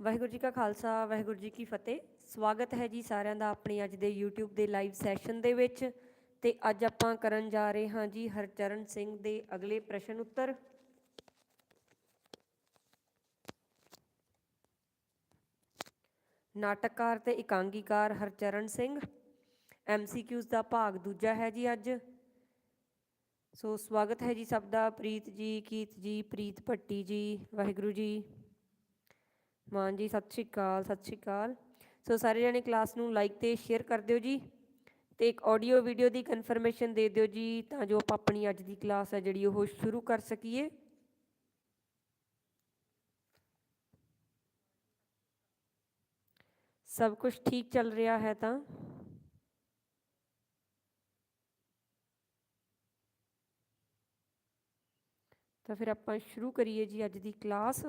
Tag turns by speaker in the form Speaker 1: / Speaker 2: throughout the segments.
Speaker 1: ਵਾਹਿਗੁਰੂ ਜੀ ਕਾ ਖਾਲਸਾ, ਵਾਹਿਗੁਰੂ ਜੀ ਕੀ ਫਤਿਹ। ਸਵਾਗਤ ਹੈ ਜੀ ਸਾਰਿਆਂ ਦਾ ਆਪਣੀ ਅੱਜ ਦੇ YouTube ਦੇ ਲਾਈਵ ਸੈਸ਼ਨ ਦੇ ਵਿੱਚ। ਤੇ ਅੱਜ ਆਪਾਂ ਕਰਨ ਜਾ ਰਹੇ ਹਾਂ ਜੀ ਹਰਚਰਨ ਸਿੰਘ ਦੇ ਅਗਲੇ ਪ੍ਰਸ਼ਨ ਉੱਤਰ। ਨਾਟਕਕਾਰ ਤੇ ਇਕਾਂਗੀਕਾਰ ਹਰਚਰਨ ਸਿੰਘ ਐਮਸੀਕਿਊਜ਼ ਦਾ ਭਾਗ ਦੂਜਾ ਹੈ ਜੀ ਅੱਜ। ਸੋ ਸਵਾਗਤ ਹੈ ਜੀ ਸਭ ਦਾ, ਪ੍ਰੀਤ ਜੀ, ਕੀਤ ਜੀ, ਪ੍ਰੀਤ ਭੱਟੀ ਜੀ, ਵਾਹਿਗੁਰੂ ਜੀ। ਮਾਨ ਜੀ, ਸਤਿ ਸ਼੍ਰੀ ਅਕਾਲ, ਸਤਿ ਸ਼੍ਰੀ ਅਕਾਲ। ਸੋ ਸਾਰੇ ਜਣੇ ਕਲਾਸ ਨੂੰ ਲਾਈਕ ਤੇ ਸ਼ੇਅਰ ਕਰ ਦਿਓ ਜੀ ਤੇ ਇੱਕ ਆਡੀਓ ਵੀਡੀਓ ਦੀ ਕਨਫਰਮੇਸ਼ਨ ਦੇ ਦਿਓ ਜੀ ਤਾਂ ਜੋ ਆਪਾਂ ਆਪਣੀ ਅੱਜ ਦੀ ਕਲਾਸ ਹੈ ਜਿਹੜੀ ਉਹ ਸ਼ੁਰੂ ਕਰ ਸਕੀਏ। ਸਭ ਕੁਝ ਠੀਕ ਚੱਲ ਰਿਹਾ ਹੈ ਤਾਂ? ਤਾਂ ਫਿਰ ਆਪਾਂ ਸ਼ੁਰੂ ਕਰੀਏ ਜੀ ਅੱਜ ਦੀ ਕਲਾਸ।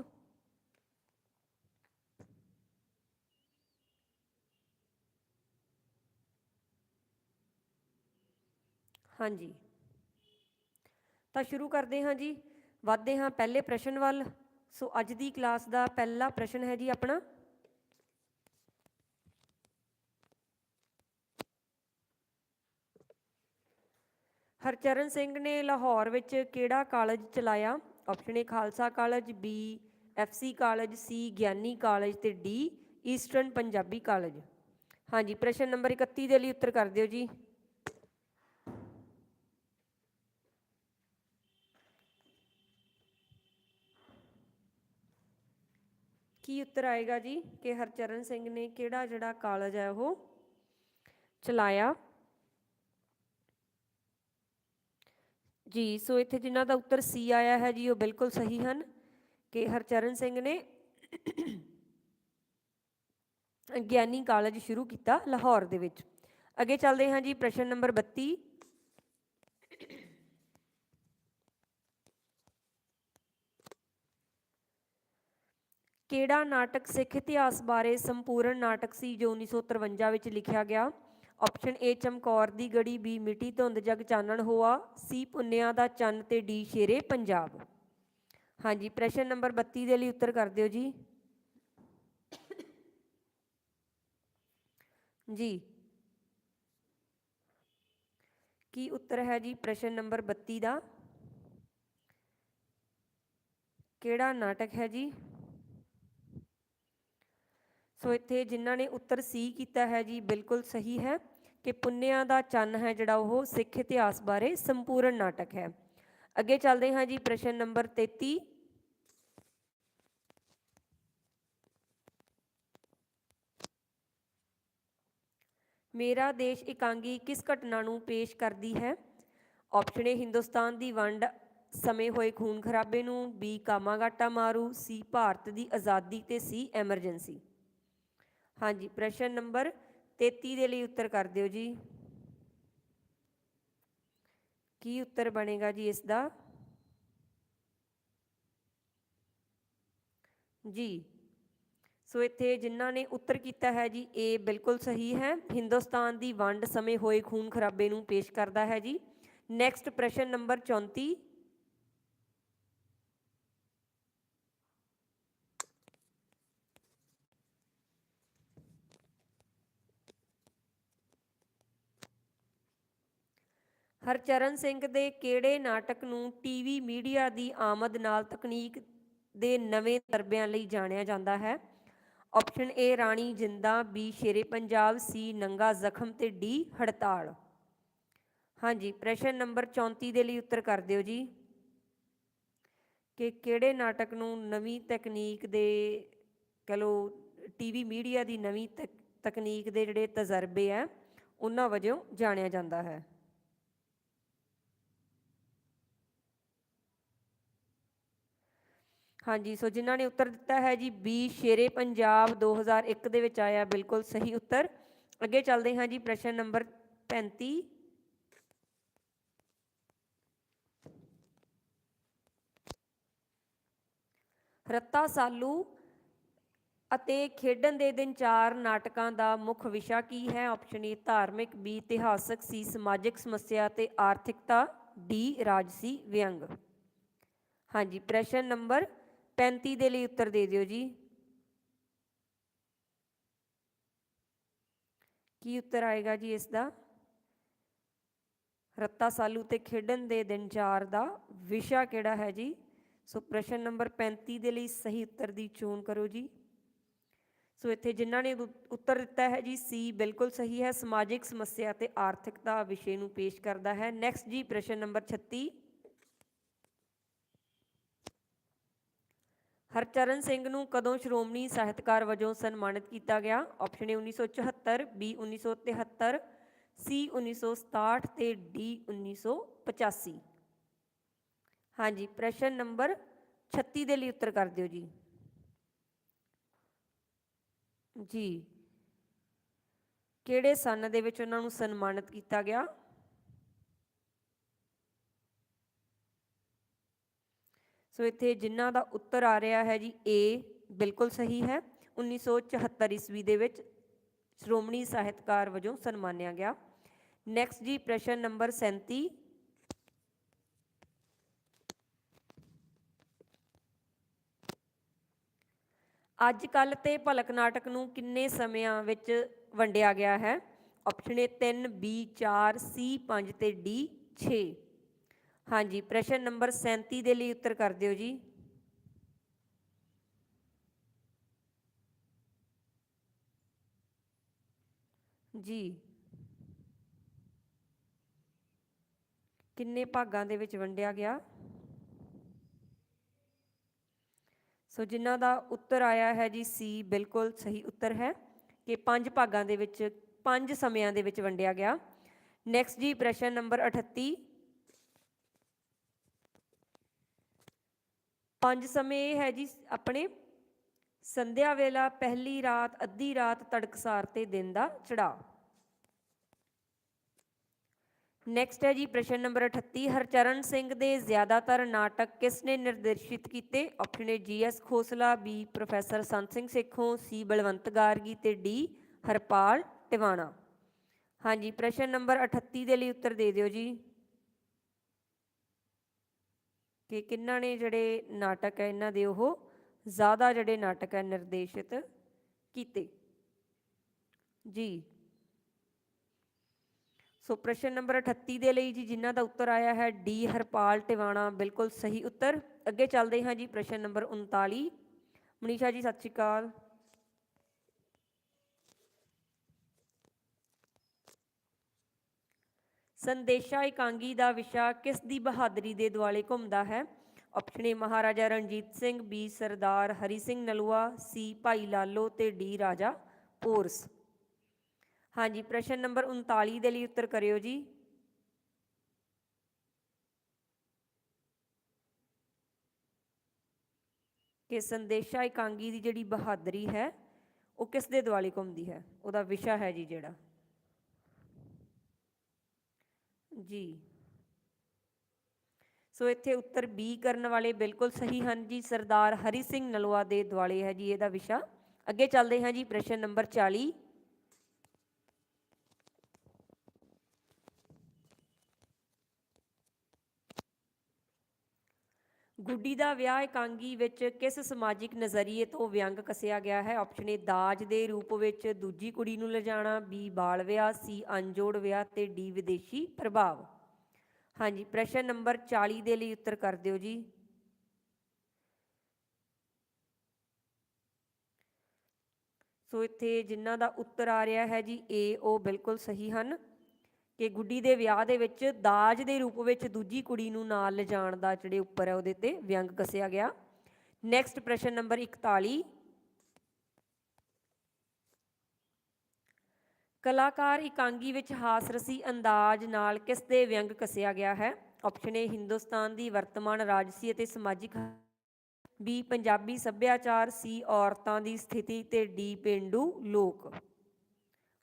Speaker 1: ਹਾਂਜੀ। ਤਾਂ ਸ਼ੁਰੂ ਕਰਦੇ ਹਾਂ ਜੀ, ਵਧਦੇ ਹਾਂ ਪਹਿਲੇ ਪ੍ਰਸ਼ਨ ਵੱਲ। ਸੋ ਅੱਜ ਦੀ ਕਲਾਸ ਦਾ ਪਹਿਲਾ ਪ੍ਰਸ਼ਨ ਹੈ ਜੀ ਆਪਣਾ। ਹਰਚਰਨ ਸਿੰਘ ਨੇ ਲਾਹੌਰ ਵਿੱਚ ਕਿਹੜਾ ਕਾਲਜ ਚਲਾਇਆ? Option A Khalsa college B F C college C Giani college ਤੇ ਡੀ ਈਸਟਰਨ ਪੰਜਾਬੀ ਕਾਲਜ। ਹਾਂਜੀ, ਪ੍ਰਸ਼ਨ ਨੰਬਰ 31 ਦੇ ਲਈ ਉੱਤਰ ਕਰ ਦਿਓ ਜੀ। ਕੀ ਉੱਤਰ ਆਏਗਾ ਜੀ ਕਿ ਹਰਚਰਨ ਸਿੰਘ ਨੇ ਕਿਹੜਾ ਜਿਹੜਾ ਕਾਲਜ ਹੈ ਉਹ ਚਲਾਇਆ? ਜੀ, ਸੋ ਇੱਥੇ ਜਿਨ੍ਹਾਂ ਦਾ ਉੱਤਰ ਸੀ ਆਇਆ ਹੈ ਜੀ, ਉਹ ਬਿਲਕੁਲ ਸਹੀ ਹਨ ਕਿ ਹਰਚਰਨ ਸਿੰਘ ਨੇ ਗਿਆਨੀ ਕਾਲਜ ਸ਼ੁਰੂ ਕੀਤਾ ਲਾਹੌਰ ਦੇ ਵਿੱਚ। ਅੱਗੇ ਚੱਲਦੇ ਹਾਂ ਜੀ, ਪ੍ਰਸ਼ਨ ਨੰਬਰ 32 ਕਿਹੜਾ ਨਾਟਕ ਸਿੱਖ ਇਤਿਹਾਸ ਬਾਰੇ ਸੰਪੂਰਨ ਨਾਟਕ ਸੀ ਜੋ 1953 ਵਿੱਚ ਲਿਖਿਆ ਗਿਆ? ਆਪਸ਼ਨ ਏ ਚਮਕੌਰ ਦੀ ਗੜੀ ਬੀ ਮਿੱਟੀ ਧੁੰਦ, ਜਗ ਚਾਨਣ ਹੋਆ ਸੀ ਪੁੰਨਿਆ ਦਾ ਚੰਨ ਤੇ ਡੀ ਸ਼ੇਰੇ ਪੰਜਾਬ। ਹਾਂਜੀ, ਪ੍ਰਸ਼ਨ ਨੰਬਰ 32 ਦੇ ਲਈ ਉੱਤਰ ਕਰ ਦਿਓ ਜੀ। ਜੀ। ਕੀ ਉੱਤਰ ਹੈ ਜੀ ਪ੍ਰਸ਼ਨ ਨੰਬਰ 32 ਦਾ? ਕਿਹੜਾ ਨਾਟਕ ਹੈ ਜੀ? ਸੋ ਇੱਥੇ ਜਿਨ੍ਹਾਂ ਨੇ ਉੱਤਰ ਸੀ ਕੀਤਾ ਹੈ ਜੀ, ਬਿਲਕੁਲ ਸਹੀ ਹੈ ਕਿ ਪੁੰਨਿਆਂ ਦਾ ਚੰਨ ਹੈ ਜਿਹੜਾ ਉਹ ਸਿੱਖ ਇਤਿਹਾਸ ਬਾਰੇ ਸੰਪੂਰਨ ਨਾਟਕ ਹੈ। ਅੱਗੇ ਚੱਲਦੇ ਹਾਂ ਜੀ, ਪ੍ਰਸ਼ਨ ਨੰਬਰ 33 ਮੇਰਾ ਦੇਸ਼ ਇਕਾਂਗੀ ਕਿਸ ਘਟਨਾ ਨੂੰ ਪੇਸ਼ ਕਰਦੀ ਹੈ? ਆਪਸ਼ਨ ਏ ਹਿੰਦੁਸਤਾਨ ਦੀ ਵੰਡ। ਸਮੇਂ ਹੋਏ ਖੂਨ ਖਰਾਬੇ ਨੂੰ ਬੀ ਕਾਮਾਗਾਟਾ ਮਾਰੂ ਸੀ ਭਾਰਤ ਦੀ ਆਜ਼ਾਦੀ ਤੇ ਸੀ ਐਮਰਜੈਂਸੀ। ਹਾਂਜੀ, ਪ੍ਰਸ਼ਨ ਨੰਬਰ 33 ਦੇ ਲਈ ਉੱਤਰ ਕਰ ਦਿਓ ਜੀ। ਕੀ ਉੱਤਰ ਬਣੇਗਾ ਜੀ ਇਸ ਦਾ? ਜੀ, ਸੋ ਇੱਥੇ ਜਿਨ੍ਹਾਂ ਨੇ ਉੱਤਰ ਕੀਤਾ ਹੈ ਜੀ, ਇਹ ਬਿਲਕੁਲ ਸਹੀ ਹੈ। ਹਿੰਦੁਸਤਾਨ ਦੀ ਵੰਡ ਸਮੇਂ ਹੋਏ ਖੂਨ ਖਰਾਬੇ ਨੂੰ ਪੇਸ਼ ਕਰਦਾ ਹੈ ਜੀ। ਨੈਕਸਟ ਪ੍ਰਸ਼ਨ ਨੰਬਰ 34 ਹਰਚਰਨ ਸਿੰਘ ਦੇ ਕਿਹੜੇ ਨਾਟਕ ਨੂੰ ਟੀਵੀ ਮੀਡੀਆ ਦੀ ਆਮਦ ਨਾਲ ਤਕਨੀਕ ਦੇ ਨਵੇਂ ਤਰਬਿਆਂ ਲਈ ਜਾਣਿਆ ਜਾਂਦਾ ਹੈ? ਆਪਸ਼ਨ ਏ ਰਾਣੀ ਜਿੰਦਾ ਬੀ ਸ਼ੇਰੇ ਪੰਜਾਬ ਸੀ ਨੰਗਾ ਜ਼ਖਮ ਤੇ ਡੀ ਹੜਤਾਲ। ਹਾਂਜੀ, ਪ੍ਰਸ਼ਨ ਨੰਬਰ 34 ਦੇ ਲਈ ਉੱਤਰ ਕਰ ਦਿਓ ਜੀ। ਕਿ ਕਿਹੜੇ ਨਾਟਕ ਨੂੰ ਨਵੀਂ ਤਕਨੀਕ ਦੇ, ਕਹ ਲੋ ਟੀਵੀ ਮੀਡੀਆ ਦੀ ਨਵੀਂ ਤਕਨੀਕ ਦੇ ਜਿਹੜੇ ਤਜਰਬੇ ਆ ਉਹਨਾਂ ਵਜੋਂ ਜਾਣਿਆ ਜਾਂਦਾ ਹੈ? ਹਾਂਜੀ, ਸੋ ਜਿਨ੍ਹਾਂ ਨੇ ਉੱਤਰ ਦਿੱਤਾ ਹੈ ਜੀ, ਬੀ ਸ਼ੇਰੇ ਪੰਜਾਬ 2001 ਦੇ ਵਿੱਚ ਆਇਆ, ਬਿਲਕੁਲ ਸਹੀ ਉੱਤਰ। ਅੱਗੇ ਚੱਲਦੇ ਹਾਂ ਜੀ, ਪ੍ਰਸ਼ਨ ਨੰਬਰ 35 ਰੱਤਾ ਸਾਲੂ ਅਤੇ ਖੇਡਣ ਦੇ ਦਿਨ ਚਾਰ ਨਾਟਕਾਂ ਦਾ ਮੁੱਖ ਵਿਸ਼ਾ ਕੀ ਹੈ? ਆਪਸ਼ਨ ਏ ਧਾਰਮਿਕ ਬੀ ਇਤਿਹਾਸਕ ਸੀ ਸਮਾਜਿਕ ਸਮੱਸਿਆ ਤੇ ਆਰਥਿਕਤਾ ਡੀ ਰਾਜਸੀ ਵਿਅੰਗ। ਹਾਂਜੀ, ਪ੍ਰਸ਼ਨ ਨੰਬਰ 35 ਦੇ ਲਈ ਉੱਤਰ ਦੇ ਦਿਓ ਜੀ। ਕੀ ਉੱਤਰ ਆਏਗਾ ਜੀ ਇਸ ਦਾ? ਰੱਤਾ ਸਾਲੂ ਤੇ ਖੇਡਣ ਦੇ ਦਿਨ ਚਾਰ ਦਾ ਵਿਸ਼ਾ ਕਿਹੜਾ ਹੈ ਜੀ? ਸੋ ਪ੍ਰਸ਼ਨ ਨੰਬਰ 35 ਦੇ ਲਈ ਸਹੀ ਉੱਤਰ ਦੀ ਚੋਣ ਕਰੋ ਜੀ। ਸੋ ਇੱਥੇ ਜਿਨ੍ਹਾਂ ਨੇ ਉੱਤਰ ਦਿੱਤਾ ਹੈ ਜੀ, ਸੀ ਬਿਲਕੁਲ ਸਹੀ ਹੈ। ਸਮਾਜਿਕ ਸਮੱਸਿਆ ਤੇ ਆਰਥਿਕਤਾ ਵਿਸ਼ੇ ਨੂੰ ਪੇਸ਼ ਕਰਦਾ ਹੈ। ਨੈਕਸਟ ਜੀ ਪ੍ਰਸ਼ਨ ਨੰਬਰ 36 ਹਰਚਰਨ ਸਿੰਘ ਨੂੰ ਕਦੋਂ ਸ਼੍ਰੋਮਣੀ ਸਾਹਿਤਕਾਰ ਵਜੋਂ ਸਨਮਾਨਿਤ ਕੀਤਾ ਗਿਆ? ਆਪਸ਼ਨ ਏ 1974 ਬੀ 1973 ਸੀ 1967 ਤੇ ਡੀ 1985 ਹਾਂਜੀ, ਪ੍ਰਸ਼ਨ ਨੰਬਰ 36 ਦੇ ਲਈ ਉੱਤਰ ਕਰ ਦਿਓ ਜੀ। ਜੀ। ਕਿਹੜੇ ਸਨ ਦੇ ਵਿੱਚ ਉਹਨਾਂ ਨੂੰ ਸਨਮਾਨਿਤ ਕੀਤਾ ਗਿਆ? ਸੋ ਇੱਥੇ ਜਿਨ੍ਹਾਂ ਦਾ ਉੱਤਰ ਆ ਰਿਹਾ ਹੈ ਜੀ ਏ ਬਿਲਕੁਲ ਸਹੀ ਹੈ। 1974 ਈਸਵੀ ਦੇ ਵਿੱਚ ਸ਼੍ਰੋਮਣੀ ਸਾਹਿਤਕਾਰ ਵਜੋਂ ਸਨਮਾਨਿਆ ਗਿਆ। ਨੈਕਸਟ ਜੀ, ਪ੍ਰਸ਼ਨ ਨੰਬਰ 37 ਅੱਜ ਕੱਲ ਤੇ ਭਲਕ ਨਾਟਕ ਨੂੰ ਕਿੰਨੇ ਸਮਿਆਂ ਵਿੱਚ ਵੰਡਿਆ ਗਿਆ ਹੈ? ਆਪਸ਼ਨ ਏ 3 ਬੀ 4 ਸੀ 5 ਤੇ ਡੀ 6 ਹਾਂਜੀ, ਪ੍ਰਸ਼ਨ ਨੰਬਰ 37 ਦੇ ਲਈ ਉੱਤਰ ਕਰ ਦਿਓ ਜੀ। ਜੀ। ਕਿੰਨੇ ਭਾਗਾਂ ਦੇ ਵਿੱਚ ਵੰਡਿਆ ਗਿਆ? ਸੋ ਜਿਨ੍ਹਾਂ ਦਾ ਉੱਤਰ ਆਇਆ ਹੈ ਜੀ, ਸੀ ਬਿਲਕੁਲ ਸਹੀ ਉੱਤਰ ਹੈ ਕਿ ਪੰਜ ਭਾਗਾਂ ਦੇ ਵਿੱਚ, ਪੰਜ ਸਮਿਆਂ ਦੇ ਵਿੱਚ ਵੰਡਿਆ ਗਿਆ। ਨੈਕਸਟ ਜੀ, ਪ੍ਰਸ਼ਨ ਨੰਬਰ 38 ਪੰਜ ਸਮੇਂ ਇਹ ਹੈ ਜੀ ਆਪਣੇ ਸੰਧਿਆ ਵੇਲਾ, ਪਹਿਲੀ ਰਾਤ, ਅੱਧੀ ਰਾਤ ਤੜਕਸਾਰ ਤੇ ਦਿਨ ਦਾ ਚੜਾਅ। ਨੈਕਸਟ ਹੈ ਜੀ ਪ੍ਰਸ਼ਨ ਨੰਬਰ 38 ਹਰਚਰਨ ਸਿੰਘ ਦੇ ਜ਼ਿਆਦਾਤਰ ਨਾਟਕ ਕਿਸ ਨੇ ਨਿਰਦੇਸ਼ਿਤ ਕੀਤੇ? ਆਪਸ਼ਨ ਏ ਜੀ GS Khosla B professor Sant Singh Sekhon ਸੀ ਬਲਵੰਤ ਗਾਰਗੀ ਤੇ ਡੀ ਹਰਪਾਲ ਟਿਵਾਣਾ। ਹਾਂਜੀ, ਪ੍ਰਸ਼ਨ ਨੰਬਰ 38 ਦੇ ਲਈ ਉੱਤਰ ਦੇ ਦਿਓ ਜੀ। ਕਿ ਕਿੰਨਾਂ ਨੇ ਜਿਹੜੇ ਨਾਟਕ ਹੈ, ਇਹਨਾਂ ਦੇ ਉਹ ਜ਼ਿਆਦਾ ਜਿਹੜੇ ਨਾਟਕ ਹੈ, ਨਿਰਦੇਸ਼ਿਤ ਕੀਤੇ। ਜੀ। ਸੋ ਪ੍ਰਸ਼ਨ ਨੰਬਰ 38 ਦੇ ਲਈ ਜੀ, ਜਿਨ੍ਹਾਂ ਦਾ ਉੱਤਰ ਆਇਆ ਹੈ, ਡੀ, ਹਰਪਾਲ ਟਿਵਾਣਾ। ਬਿਲਕੁਲ ਸਹੀ ਉੱਤਰ। ਅੱਗੇ ਚੱਲਦੇ ਹਾਂ ਜੀ ਪ੍ਰਸ਼ਨ ਨੰਬਰ 39 ਮਨੀਸ਼ਾ ਜੀ, ਸਤਿ ਸ਼੍ਰੀ ਅਕਾਲ। ਸੰਦੇਸ਼ਾ ਇਕਾਂਗੀ ਦਾ ਵਿਸ਼ਾ ਕਿਸ ਦੀ ਬਹਾਦਰੀ ਦੇ ਦੁਆਲੇ ਘੁੰਮਦਾ ਹੈ? Option A Maharaja Ranjit Singh B Sardar Hari Singh Nalwa C Bhai Lalo ਤੇ ਡੀ ਰਾਜਾ ਪੋਰਸ। ਹਾਂਜੀ, ਪ੍ਰਸ਼ਨ ਨੰਬਰ 39 ਦੇ ਲਈ ਉੱਤਰ ਕਰਿਓ ਜੀ। ਕਿ ਸੰਦੇਸ਼ਾ ਇਕਾਂਗੀ ਦੀ ਜਿਹੜੀ ਬਹਾਦਰੀ ਹੈ, ਉਹ ਕਿਸ ਦੇ ਦੁਆਲੇ ਘੁੰਮਦੀ ਹੈ? ਉਹਦਾ ਵਿਸ਼ਾ ਹੈ ਜੀ ਜਿਹੜਾ। ਜੀ। ਸੋ ਇੱਥੇ ਉੱਤਰ ਬੀ ਕਰਨ ਵਾਲੇ ਬਿਲਕੁਲ ਸਹੀ ਹਨ ਜੀ, ਸਰਦਾਰ ਹਰੀ ਸਿੰਘ ਨਲਵਾ ਦੇ ਦੁਆਲੇ ਹੈ ਜੀ ਇਹਦਾ ਵਿਸ਼ਾ। ਅੱਗੇ ਚੱਲਦੇ ਹਾਂ ਜੀ ਪ੍ਰਸ਼ਨ ਨੰਬਰ 40 ਗੁੱਡੀ ਦਾ ਵਿਆਹ ਇਕਾਂਗੀ ਵਿੱਚ ਕਿਸ ਸਮਾਜਿਕ ਨਜ਼ਰੀਏ ਤੋਂ ਵਿਅੰਗ ਕੱਸਿਆ ਗਿਆ ਹੈ? ਆਪਸ਼ਨ ਏ ਦਾਜ ਦੇ ਰੂਪ ਵਿੱਚ ਦੂਜੀ ਕੁੜੀ ਨੂੰ ਲਿਜਾਣਾ। ਬੀ ਬਾਲ ਵਿਆਹ। ਸੀ ਅਨਜੋੜ ਵਿਆਹ ਤੇ ਡੀ ਵਿਦੇਸ਼ੀ ਪ੍ਰਭਾਵ। ਹਾਂਜੀ, ਪ੍ਰਸ਼ਨ ਨੰਬਰ 40 ਦੇ ਲਈ ਉੱਤਰ ਕਰ ਦਿਓ ਜੀ। ਸੋ ਇੱਥੇ ਜਿਨ੍ਹਾਂ ਦਾ ਉੱਤਰ ਆ ਰਿਹਾ ਹੈ ਜੀ ਏ ਉਹ ਬਿਲਕੁਲ ਸਹੀ ਹਨ। ਕਿ ਗੁੱਡੀ ਦੇ ਵਿਆਹ ਦੇ ਵਿੱਚ ਦਾਜ ਦੇ ਰੂਪ ਵਿੱਚ ਦੂਜੀ ਕੁੜੀ ਨੂੰ ਨਾਲ ਲਿਜਾਣ ਦਾ ਜਿਹੜੇ ਉੱਪਰ ਹੈ ਉਹਦੇ ਤੇ ਵਿਅੰਗ ਕੱਸਿਆ ਗਿਆ। ਨੈਕਸਟ ਪ੍ਰਸ਼ਨ ਨੰਬਰ 41 ਕਲਾਕਾਰ ਇਕਾਂਗੀ ਵਿੱਚ ਹਾਸਰਸੀ ਅੰਦਾਜ਼ ਨਾਲ ਕਿਸ ਦੇ ਵਿਅੰਗ ਕੱਸਿਆ ਗਿਆ ਹੈ? ਆਪਸ਼ਨ ਏ ਹਿੰਦੁਸਤਾਨ ਦੀ ਵਰਤਮਾਨ ਰਾਜਸੀ ਅਤੇ ਸਮਾਜਿਕ ਬੀ ਪੰਜਾਬੀ ਸੱਭਿਆਚਾਰ ਸੀ ਔਰਤਾਂ ਦੀ ਸਥਿਤੀ ਤੇ ਡੀ ਪਿੰਡੂ ਲੋਕ।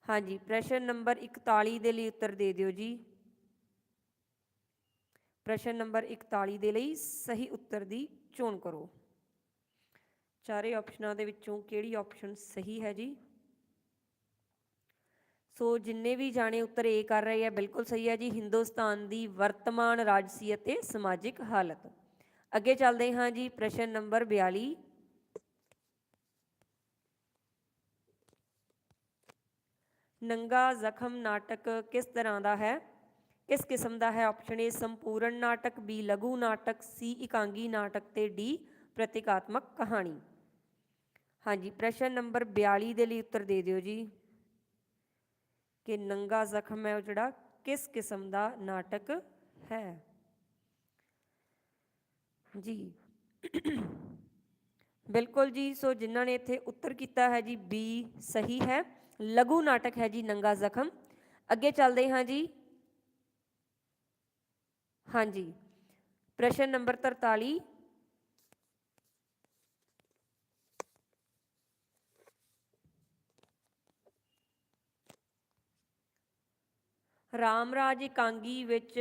Speaker 1: ਹਾਂਜੀ, ਪ੍ਰਸ਼ਨ ਨੰਬਰ 41 ਦੇ ਲਈ ਉੱਤਰ ਦੇ ਦਿਓ ਜੀ। ਪ੍ਰਸ਼ਨ ਨੰਬਰ 41 ਦੇ ਲਈ ਸਹੀ ਉੱਤਰ ਦੀ ਚੋਣ ਕਰੋ। ਚਾਰੇ ਆਪਸ਼ਨਾਂ ਦੇ ਵਿੱਚੋਂ ਕਿਹੜੀ ਆਪਸ਼ਨ ਸਹੀ ਹੈ ਜੀ? ਸੋ ਜਿੰਨੇ ਵੀ ਜਾਣੇ ਉੱਤਰ ਏ ਕਰ ਰਹੇ ਆ, ਬਿਲਕੁਲ ਸਹੀ ਹੈ ਜੀ। ਹਿੰਦੁਸਤਾਨ ਦੀ ਵਰਤਮਾਨ ਰਾਜਸੀ ਅਤੇ ਸਮਾਜਿਕ ਹਾਲਤ। ਅੱਗੇ ਚੱਲਦੇ ਹਾਂ ਜੀ, ਪ੍ਰਸ਼ਨ ਨੰਬਰ 42 ਨੰਗਾ ਜ਼ਖਮ ਨਾਟਕ ਕਿਸ ਤਰ੍ਹਾਂ ਦਾ ਹੈ? ਕਿਸ ਕਿਸਮ ਦਾ ਹੈ ਆਪਸ਼ਨ ਏ ਸੰਪੂਰਨ ਨਾਟਕ ਬੀ ਲਘੂ ਨਾਟਕ ਸੀ ਇਕਾਂਗੀ ਨਾਟਕ ਤੇ ਡੀ ਪ੍ਰਤੀਕਾਤਮਕ ਕਹਾਣੀ। ਹਾਂਜੀ, ਪ੍ਰਸ਼ਨ ਨੰਬਰ 42 ਦੇ ਲਈ ਉੱਤਰ ਦੇ ਦਿਓ ਜੀ। ਕਿ ਨੰਗਾ ਜ਼ਖਮ ਹੈ ਉਹ ਜਿਹੜਾ ਕਿਸ ਕਿਸਮ ਦਾ ਨਾਟਕ ਹੈ? ਜੀ। ਬਿਲਕੁਲ ਜੀ, ਸੋ ਜਿਨ੍ਹਾਂ ਨੇ ਇੱਥੇ ਉੱਤਰ ਕੀਤਾ ਹੈ ਜੀ ਬੀ ਸਹੀ ਹੈ। ਲਘੂ ਨਾਟਕ ਹੈ ਜੀ ਨੰਗਾ ਜ਼ਖਮ। ਅੱਗੇ ਚੱਲਦੇ ਹਾਂ ਜੀ। ਹਾਂਜੀ। ਪ੍ਰਸ਼ਨ ਨੰਬਰ 43 ਰਾਮਰਾਜ ਇਕਾਂਗੀ ਵਿੱਚ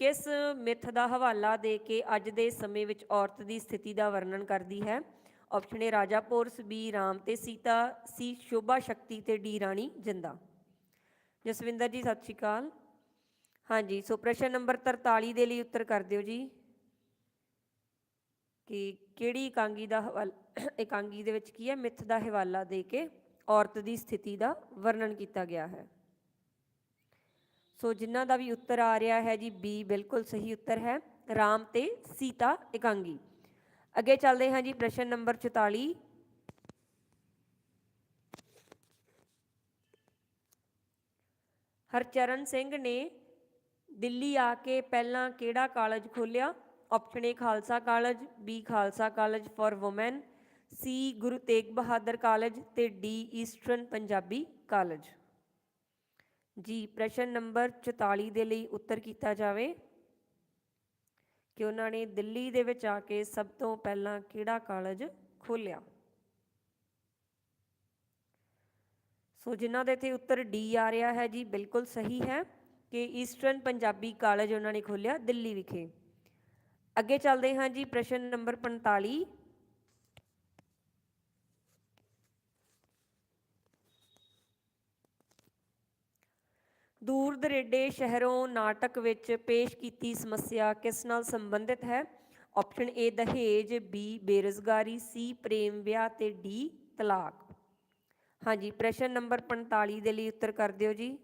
Speaker 1: ਕਿਸ ਮਿੱਥ ਦਾ ਹਵਾਲਾ ਦੇ ਕੇ ਅੱਜ ਦੇ ਸਮੇਂ ਵਿੱਚ ਔਰਤ ਦੀ ਸਥਿਤੀ ਦਾ ਵਰਣਨ ਕਰਦੀ ਹੈ? ਆਪਸ਼ਨ ਏ ਰਾਜਾ ਪੋਰਸ ਬੀ ਰਾਮ ਤੇ ਸੀਤਾ ਸੀ ਸ਼ੋਭਾ ਸ਼ਕਤੀ ਤੇ ਡੀ ਰਾਣੀ ਜਿੰਦਾ ਜਸਵਿੰਦਰ ਜੀ, ਸਤਿ ਸ਼੍ਰੀ ਅਕਾਲ। ਹਾਂਜੀ, ਸੋ ਪ੍ਰਸ਼ਨ ਨੰਬਰ 43 ਦੇ ਲਈ ਉੱਤਰ ਕਰ ਦਿਓ ਜੀ। ਕਿ ਕਿਹੜੀ ਇਕਾਂਗੀ ਦਾ ਹਵਾਲਾ, ਇਕਾਂਗੀ ਦੇ ਵਿੱਚ ਕੀ ਹੈ? ਮਿੱਥ ਦਾ ਹਵਾਲਾ ਦੇ ਕੇ ਔਰਤ ਦੀ ਸਥਿਤੀ ਦਾ ਵਰਣਨ ਕੀਤਾ ਗਿਆ ਹੈ। ਸੋ ਜਿਨ੍ਹਾਂ ਦਾ ਵੀ ਉੱਤਰ ਆ ਰਿਹਾ ਹੈ ਜੀ ਬੀ ਬਿਲਕੁਲ ਸਹੀ ਉੱਤਰ ਹੈ। ਰਾਮ ਤੇ ਸੀਤਾ ਇਕਾਂਗੀ। ਅੱਗੇ ਚੱਲਦੇ ਹਾਂ ਜੀ ਪ੍ਰਸ਼ਨ ਨੰਬਰ 44 ਹਰਚਰਨ ਸਿੰਘ ਨੇ ਦਿੱਲੀ ਆ ਕੇ ਪਹਿਲਾਂ ਕਿਹੜਾ ਕਾਲਜ ਖੋਲ੍ਹਿਆ? Option A Khalsa college B Khalsa college for women C Guru Tegh Bahadur college ਤੇ ਡੀ ਈਸਟਰਨ ਪੰਜਾਬੀ ਕਾਲਜ। ਜੀ, ਪ੍ਰਸ਼ਨ ਨੰਬਰ 44 ਦੇ ਲਈ ਉੱਤਰ ਕੀਤਾ ਜਾਵੇ। ਕਿ ਉਹਨਾਂ ਨੇ ਦਿੱਲੀ ਦੇ ਵਿੱਚ ਆ ਕੇ ਸਭ ਤੋਂ ਪਹਿਲਾਂ ਕਿਹੜਾ ਕਾਲਜ ਖੋਲ੍ਹਿਆ? ਸੋ ਜਿਨ੍ਹਾਂ ਦੇ ਇੱਥੇ ਉੱਤਰ ਡੀ ਆ ਰਿਹਾ ਹੈ ਜੀ, ਬਿਲਕੁਲ ਸਹੀ ਹੈ ਕਿ ਈਸਟਰਨ ਪੰਜਾਬੀ ਕਾਲਜ ਉਹਨਾਂ ਨੇ ਖੋਲ੍ਹਿਆ ਦਿੱਲੀ ਵਿਖੇ। ਅੱਗੇ ਚੱਲਦੇ ਹਾਂ ਜੀ, ਪ੍ਰਸ਼ਨ ਨੰਬਰ 45 ਦੂਰ ਦਰੇਡੇ ਸ਼ਹਿਰੋਂ ਨਾਟਕ ਵਿੱਚ ਪੇਸ਼ ਕੀਤੀ ਸਮੱਸਿਆ ਕਿਸ ਨਾਲ ਸੰਬੰਧਿਤ ਹੈ? ਆਪਸ਼ਨ ਏ ਦਹੇਜ ਬੀ ਬੇਰੁਜ਼ਗਾਰੀ ਸੀ ਪ੍ਰੇਮ ਵਿਆਹ ਤੇ ਡੀ ਤਲਾਕ। ਹਾਂਜੀ, ਪ੍ਰਸ਼ਨ ਨੰਬਰ 45 ਦੇ ਲਈ ਉੱਤਰ ਕਰ ਦਿਓ ਜੀ।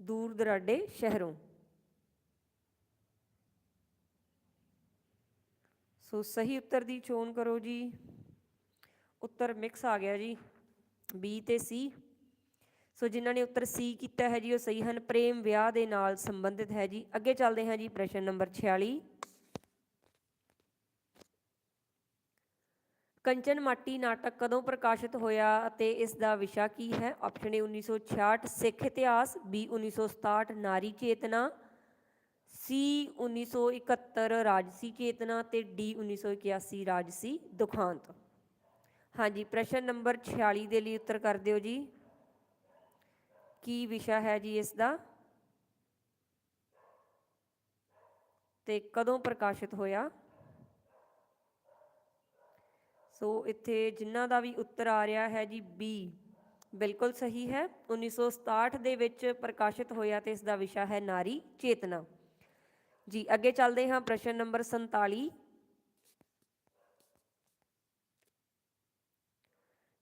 Speaker 1: ਦੂਰ ਦਰਾਡੇ ਸ਼ਹਿਰੋਂ। ਸੋ ਸਹੀ ਉੱਤਰ ਦੀ ਚੋਣ ਕਰੋ ਜੀ। ਉੱਤਰ ਮਿਕਸ ਆ ਗਿਆ ਜੀ ਬੀ ਤੇ ਸੀ ਸੋ ਜਿਨ੍ਹਾਂ ਨੇ ਉੱਤਰ ਸੀ ਕੀਤਾ ਹੈ ਜੀ, ਉਹ ਸਹੀ ਹਨ। ਪ੍ਰੇਮ ਵਿਆਹ ਦੇ ਨਾਲ ਸੰਬੰਧਿਤ ਹੈ ਜੀ। ਅੱਗੇ ਚੱਲਦੇ ਹਾਂ ਜੀ ਪ੍ਰਸ਼ਨ ਨੰਬਰ 46 ਕੰਚਨ ਮਾਟੀ ਨਾਟਕ ਕਦੋਂ ਪ੍ਰਕਾਸ਼ਿਤ ਹੋਇਆ ਅਤੇ ਇਸ ਦਾ ਵਿਸ਼ਾ ਕੀ ਹੈ? ਆਪਸ਼ਨ ਏ 1966 ਸਿੱਖ ਇਤਿਹਾਸ। ਬੀ 1967 ਨਾਰੀ ਚੇਤਨਾ। ਸੀ 1971 ਰਾਜਸੀ ਚੇਤਨਾ ਤੇ ਡੀ 1981 ਰਾਜਸੀ ਦੁਖਾਂਤ। ਹਾਂਜੀ, ਪ੍ਰਸ਼ਨ ਨੰਬਰ 46 ਦੇ ਲਈ ਉੱਤਰ ਕਰ ਦਿਓ ਜੀ। ਕੀ ਵਿਸ਼ਾ ਹੈ ਜੀ ਇਸ ਦਾ? ਤੇ ਕਦੋਂ ਪ੍ਰਕਾਸ਼ਿਤ ਹੋਇਆ? ਸੋ ਇੱਥੇ ਜਿਨ੍ਹਾਂ ਦਾ ਵੀ ਉੱਤਰ ਆ ਰਿਹਾ ਹੈ ਜੀ ਬੀ, ਬਿਲਕੁਲ ਸਹੀ ਹੈ। 1967 ਦੇ ਵਿੱਚ ਪ੍ਰਕਾਸ਼ਿਤ ਹੋਇਆ ਤੇ ਇਸ ਦਾ ਵਿਸ਼ਾ ਹੈ ਨਾਰੀ ਚੇਤਨਾ। ਜੀ, ਅੱਗੇ ਚੱਲਦੇ ਹਾਂ ਪ੍ਰਸ਼ਨ ਨੰਬਰ 47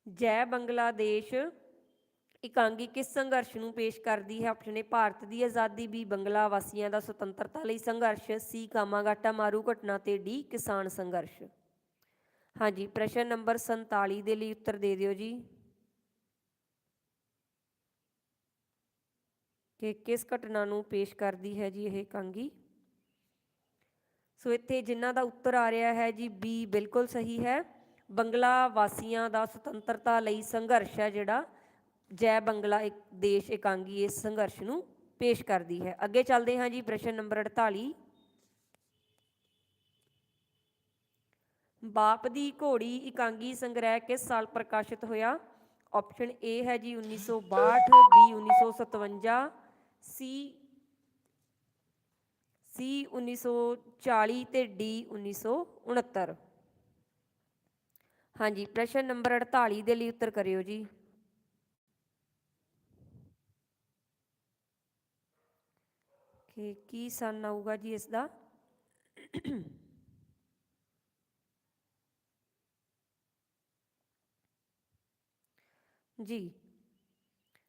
Speaker 1: ਜੈ ਬੰਗਲਾਦੇਸ਼, ਇਕਾਂਗੀ ਕਿਸ ਸੰਘਰਸ਼ ਨੂੰ ਪੇਸ਼ ਕਰਦੀ ਹੈ? ਆਪਸ਼ਨ ਏ ਭਾਰਤ ਦੀ ਆਜ਼ਾਦੀ। ਵੀ ਬੰਗਲਾ ਵਾਸੀਆਂ ਦਾ ਸੁਤੰਤਰਤਾ ਲਈ ਸੰਘਰਸ਼। ਸੀ ਕਾਮਾਗਾਟਾ ਮਾਰੂ ਘਟਨਾ ਤੇ ਡੀ ਕਿਸਾਨ ਸੰਘਰਸ਼। ਹਾਂਜੀ, ਪ੍ਰਸ਼ਨ ਨੰਬਰ 47 ਦੇ ਲਈ ਉੱਤਰ ਦੇ ਦਿਓ ਜੀ। ਕਿ ਕਿਸ ਘਟਨਾ ਨੂੰ ਪੇਸ਼ ਕਰਦੀ ਹੈ ਜੀ ਇਹ ਇਕਾਂਗੀ? ਸੋ ਇੱਥੇ ਜਿਨ੍ਹਾਂ ਦਾ ਉੱਤਰ ਆ ਰਿਹਾ ਹੈ ਜੀ ਬੀ ਬਿਲਕੁਲ ਸਹੀ ਹੈ। ਬੰਗਲਾ ਵਾਸੀਆਂ ਦਾ ਸੁਤੰਤਰਤਾ ਲਈ ਸੰਘਰਸ਼ ਹੈ ਜਿਹੜਾ। ਜੈ ਬੰਗਲਾ ਇੱਕ ਦੇਸ਼ ਇਕਾਂਗੀ ਇਸ ਸੰਘਰਸ਼ ਨੂੰ ਪੇਸ਼ ਕਰਦੀ ਹੈ। ਅੱਗੇ ਚੱਲਦੇ ਹਾਂ ਜੀ, ਪ੍ਰਸ਼ਨ ਨੰਬਰ 48 ਬਾਪ ਦੀ ਘੋੜੀ ਇਕਾਂਗੀ ਸੰਗ੍ਰਹਿ ਕਿਸ ਸਾਲ ਪ੍ਰਕਾਸ਼ਿਤ ਹੋਇਆ? ਆਪਸ਼ਨ ਏ ਹੈ ਜੀ 1962 ਬੀ 1957 ਸੀ ਸੀ 1940 ਤੇ ਡੀ 1969 ਹਾਂਜੀ, ਪ੍ਰਸ਼ਨ ਨੰਬਰ 48 ਦੇ ਲਈ ਉੱਤਰ ਕਰਿਓ ਜੀ। ਕਿ ਕੀ ਸਨ ਆਊਗਾ ਜੀ ਇਸ ਦਾ ਜੀ,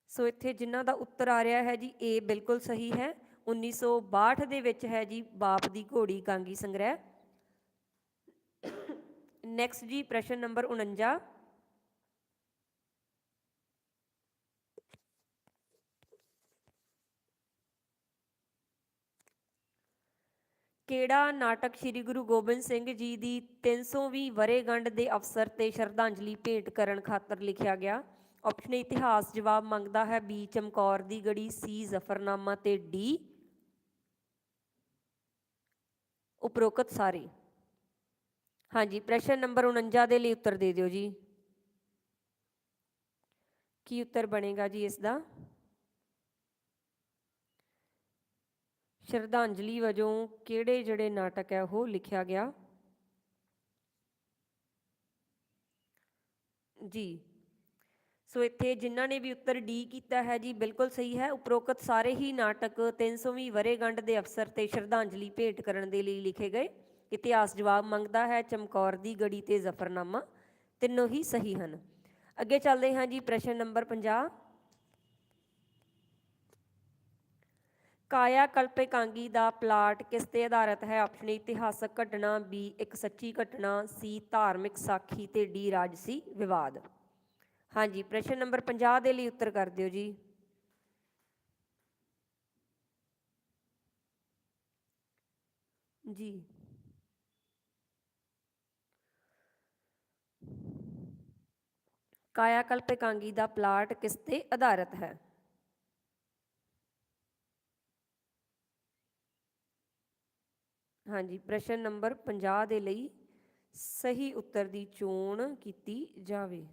Speaker 1: ਸੋ ਇੱਥੇ ਜਿਨ੍ਹਾਂ ਦਾ ਉੱਤਰ ਆ ਰਿਹਾ ਹੈ ਜੀ A ਬਿਲਕੁਲ ਸਹੀ ਹੈ। 1962 ਦੇ ਵਿੱਚ ਹੈ ਜੀ ਬਾਪ ਦੀ ਘੋੜੀ ਕਾਂਗੀ ਸੰਗ੍ਰਹਿ। ਨੈਕਸਟ ਜੀ ਪ੍ਰਸ਼ਨ ਨੰਬਰ 49 ਕਿਹੜਾ ਨਾਟਕ ਸ੍ਰੀ ਗੁਰੂ ਗੋਬਿੰਦ ਸਿੰਘ ਜੀ ਦੀ 320ਵੀਂ ਵਰ੍ਹੇਗੰਢ ਦੇ ਅਵਸਰ ਤੇ ਸ਼ਰਧਾਂਜਲੀ ਭੇਟ ਕਰਨ ਖਾਤਰ ਲਿਖਿਆ ਗਿਆ? ਆਪਸ਼ਨ ਇਤਿਹਾਸ ਜਵਾਬ ਮੰਗਦਾ ਹੈ ਬੀ ਚਮਕੌਰ ਦੀ ਗੜੀ ਸੀ ਜ਼ਫਰਨਾਮਾ ਤੇ ਡੀ ਉਪਰੋਕਤ ਸਾਰੇ। ਹਾਂਜੀ, ਪ੍ਰਸ਼ਨ ਨੰਬਰ 49 ਦੇ ਲਈ ਉੱਤਰ ਦੇ ਦਿਓ ਜੀ। ਕੀ ਉੱਤਰ ਬਣੇਗਾ ਜੀ ਇਸ ਦਾ? ਸ਼ਰਧਾਂਜਲੀ ਵਜੋਂ ਕਿਹੜੇ ਜਿਹੜੇ ਨਾਟਕ ਹੈ ਉਹ ਲਿਖਿਆ ਗਿਆ? ਜੀ ਸੋ ਇੱਥੇ ਜਿਨ੍ਹਾਂ ਨੇ ਵੀ ਉੱਤਰ ਡੀ ਕੀਤਾ ਹੈ ਜੀ, ਬਿਲਕੁਲ ਸਹੀ ਹੈ। ਉਪਰੋਕਤ ਸਾਰੇ ਹੀ ਨਾਟਕ 300ਵੀਂ ਵਰ੍ਹੇਗੰਢ ਦੇ ਅਵਸਰ ਤੇ ਸ਼ਰਧਾਂਜਲੀ ਭੇਟ ਕਰਨ ਦੇ ਲਈ ਲਿਖੇ ਗਏ। ਇਤਿਹਾਸ ਜਵਾਬ ਮੰਗਦਾ ਹੈ, ਚਮਕੌਰ ਦੀ ਗੜੀ ਤੇ ਜ਼ਫਰਨਾਮਾ। ਤਿੰਨੋਂ ਹੀ ਸਹੀ ਹਨ। ਅੱਗੇ ਚੱਲਦੇ ਹਾਂ ਜੀ, ਪ੍ਰਸ਼ਨ ਨੰਬਰ 50 ਕਾਇਆ ਕਲਪੇਕਾਂਗੀ ਦਾ ਪਲਾਟ ਕਿਸ ਤੇ ਆਧਾਰਿਤ ਹੈ? ਆਪਸ਼ਨ ਇਤਿਹਾਸਕ ਘਟਨਾ, ਬੀ, ਇੱਕ ਸੱਚੀ ਘਟਨਾ, ਸੀ, ਧਾਰਮਿਕ ਸਾਖੀ ਤੇ ਡੀ, ਰਾਜਸੀ ਵਿਵਾਦ। ਹਾਂਜੀ, ਪ੍ਰਸ਼ਨ ਨੰਬਰ 50 ਦੇ ਲਈ ਉੱਤਰ ਕਰ ਦਿਓ ਜੀ। ਜੀ। ਕਾਇਆ ਕਲਪੇਕਾਂਗੀ ਦਾ ਪਲਾਟ ਕਿਸ ਤੇ ਆਧਾਰਿਤ ਹੈ? ਹਾਂਜੀ, ਪ੍ਰਸ਼ਨ ਨੰਬਰ 50 ਦੇ ਲਈ ਸਹੀ ਉੱਤਰ ਦੀ ਚੋਣ ਕੀਤੀ ਜਾਵੇ।